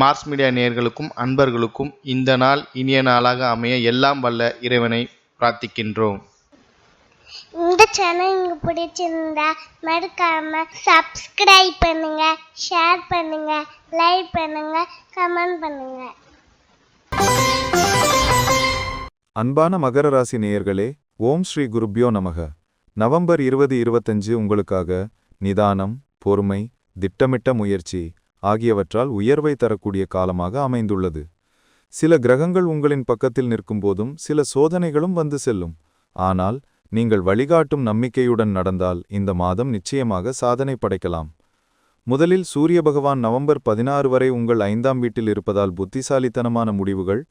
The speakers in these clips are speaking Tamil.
மார்ஸ் மீடியா நேயர்களுக்கும் அன்பர்களுக்கும் இந்த நாள் இனிய நாளாக அமைய எல்லாம் வல்ல இறைவனை பிரார்த்திக்கின்றோம். இந்த சேனல் உங்களுக்கு பிடிச்சிருந்தா மறக்காம சப்ஸ்கிரைப் பண்ணுங்க ஷேர் பண்ணுங்க லைக் பண்ணுங்க கமெண்ட் பண்ணுங்க. அன்பான மகர ராசி நேயர்களே ஓம் ஸ்ரீ குருப்யோ நமக. நவம்பர் இருபது இருபத்தஞ்சு உங்களுக்காக நிதானம் பொறுமை திட்டமிட்ட முயற்சி ஆகியவற்றால் உயர்வை தரக்கூடிய காலமாக அமைந்துள்ளது. சில கிரகங்கள் உங்களின் பக்கத்தில் நிற்கும்போதும் சில சோதனைகளும் வந்து செல்லும். ஆனால் நீங்கள் வழிகாட்டும் நம்பிக்கையுடன் நடந்தால் இந்த மாதம் நிச்சயமாக சாதனை படைக்கலாம். முதலில் சூரிய பகவான் நவம்பர் பதினாறு வரை உங்கள் ஐந்தாம் வீட்டில் இருப்பதால் புத்திசாலித்தனமான முடிவுகள்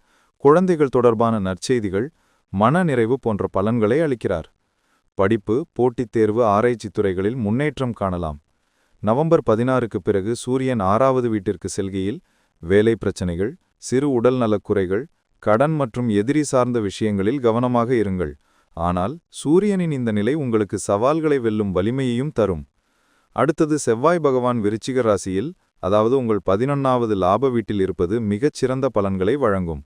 குழந்தைகள் தொடர்பான நற்செய்திகள் மனநிறைவு போன்ற பலன்களை அளிக்கிறார். படிப்பு போட்டித் தேர்வு ஆராய்ச்சித் துறைகளில் முன்னேற்றம் காணலாம். நவம்பர் பதினாறுக்கு பிறகு சூரியன் ஆறாவது வீட்டிற்கு செல்கையில் வேலை பிரச்சனைகள் சிறு உடல் நலக்குறைகள் கடன் மற்றும் எதிரி சார்ந்த விஷயங்களில் கவனமாக இருங்கள். ஆனால் சூரியனின் இந்த நிலை உங்களுக்கு சவால்களை வெல்லும் வலிமையையும் தரும். அடுத்தது செவ்வாய் பகவான் விருச்சிக ராசியில் அதாவது உங்கள் பதினொன்னாவது லாப வீட்டில் இருப்பது மிகச்சிறந்த பலன்களை வழங்கும்.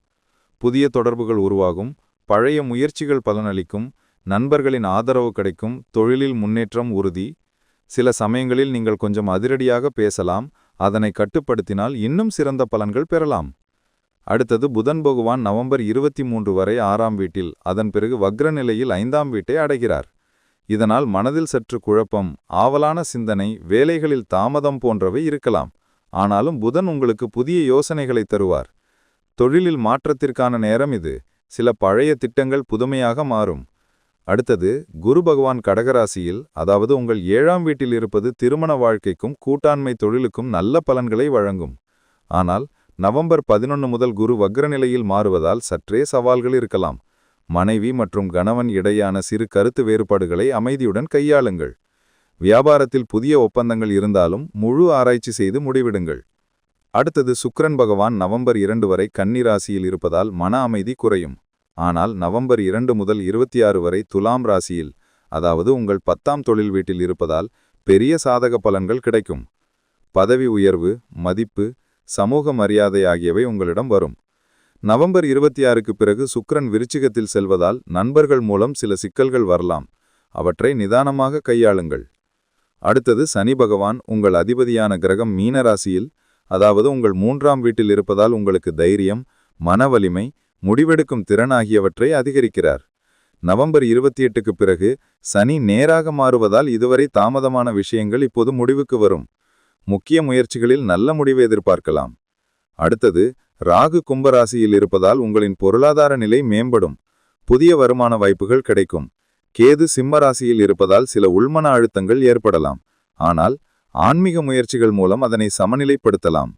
புதிய தொடர்புகள் உருவாகும் பழைய முயற்சிகள் பலனளிக்கும் நண்பர்களின் ஆதரவு கிடைக்கும் தொழிலில் முன்னேற்றம் உறுதி சில சமயங்களில் நீங்கள் கொஞ்சம் அதிரடியாக பேசலாம் அதனை கட்டுப்படுத்தினால் இன்னும் சிறந்த பலன்கள் பெறலாம். அடுத்தது புதன் பகவான் நவம்பர் இருபத்தி மூன்று வரை ஆறாம் வீட்டில் அதன் பிறகு வக்ர நிலையில் ஐந்தாம் வீட்டை அடைகிறார். இதனால் மனதில் சற்று குழப்பம் ஆவலான சிந்தனை வேலைகளில் தாமதம் போன்றவை இருக்கலாம். ஆனாலும் புதன் உங்களுக்கு புதிய யோசனைகளை தருவார். தொழிலில் மாற்றத்திற்கான நேரம் இது. சில பழைய திட்டங்கள் புதுமையாக மாறும். அடுத்தது குரு பகவான் கடகராசியில் அதாவது உங்கள் ஏழாம் வீட்டில் இருப்பது திருமண வாழ்க்கைக்கும் கூட்டாண்மை தொழிலுக்கும் நல்ல பலன்களை வழங்கும். ஆனால் நவம்பர் பதினொன்று முதல் குரு வக்ரநிலையில் மாறுவதால் சற்றே சவால்கள் இருக்கலாம். மனைவி மற்றும் கணவன் இடையான சிறு கருத்து வேறுபாடுகளை அமைதியுடன் கையாளுங்கள். வியாபாரத்தில் புதிய ஒப்பந்தங்கள் இருந்தாலும் முழு ஆராய்ச்சி செய்து முடிவிடுங்கள். அடுத்தது சுக்ரன் பகவான் நவம்பர் இரண்டு வரை கன்னிராசியில் இருப்பதால் மன அமைதி குறையும். ஆனால் நவம்பர் இரண்டு முதல் இருபத்தி ஆறு வரை துலாம் ராசியில் அதாவது உங்கள் பத்தாம் தொழில் வீட்டில் இருப்பதால் பெரிய சாதக பலன்கள் கிடைக்கும். பதவி உயர்வு மதிப்பு சமூக மரியாதை ஆகியவை உங்களிடம் வரும். நவம்பர் இருபத்தி ஆறுக்கு பிறகு சுக்கிரன் விருச்சிகத்தில் செல்வதால் நண்பர்கள் மூலம் சில சிக்கல்கள் வரலாம். அவற்றை நிதானமாக கையாளுங்கள். அடுத்தது சனி பகவான் உங்கள் அதிபதியான கிரகம் மீன ராசியில் அதாவது உங்கள் மூன்றாம் வீட்டில் இருப்பதால் உங்களுக்கு தைரியம் மன வலிமை முடிவெடுக்கும் திறன் ஆகியவற்றை அதிகரிக்கிறார். நவம்பர் இருபத்தி எட்டுக்கு பிறகு சனி நேராக மாறுவதால் இதுவரை தாமதமான விஷயங்கள் இப்போது முடிவுக்கு வரும். முக்கிய முயற்சிகளில் நல்ல முடிவு எதிர்பார்க்கலாம். அடுத்தது ராகு கும்பராசியில் இருப்பதால் உங்களின் பொருளாதார நிலை மேம்படும். புதிய வருமான வாய்ப்புகள் கிடைக்கும். கேது சிம்ம ராசியில் இருப்பதால் சில உள்மன அழுத்தங்கள் ஏற்படலாம். ஆனால் ஆன்மீக முயற்சிகள் மூலம் அதனை சமநிலைப்படுத்தலாம்.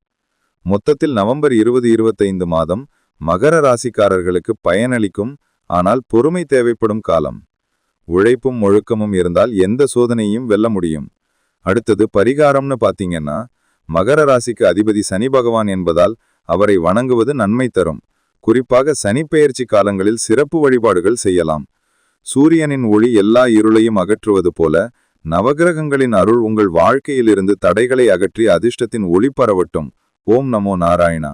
மொத்தத்தில் நவம்பர் இருபது இருபத்தைந்து மாதம் மகர ராசிக்காரர்களுக்கு பயனளிக்கும் ஆனால் பொறுமை தேவைப்படும் காலம். உழைப்பும் ஒழுக்கமும் இருந்தால் எந்த சோதனையும் வெல்ல முடியும். அடுத்தது பரிகாரம்னு பாத்தீங்கன்னா மகர ராசிக்கு அதிபதி சனி பகவான் என்பதால் அவரை வணங்குவது நன்மை தரும். குறிப்பாக சனிப்பெயர்ச்சி காலங்களில் சிறப்பு வழிபாடுகள் செய்யலாம். சூரியனின் ஒளி எல்லா இருளையும் அகற்றுவது போல நவகிரகங்களின் அருள் உங்கள் வாழ்க்கையிலிருந்து தடைகளை அகற்றி அதிர்ஷ்டத்தின் ஒளி பரவட்டும். ஓம் நமோ நாராயணா.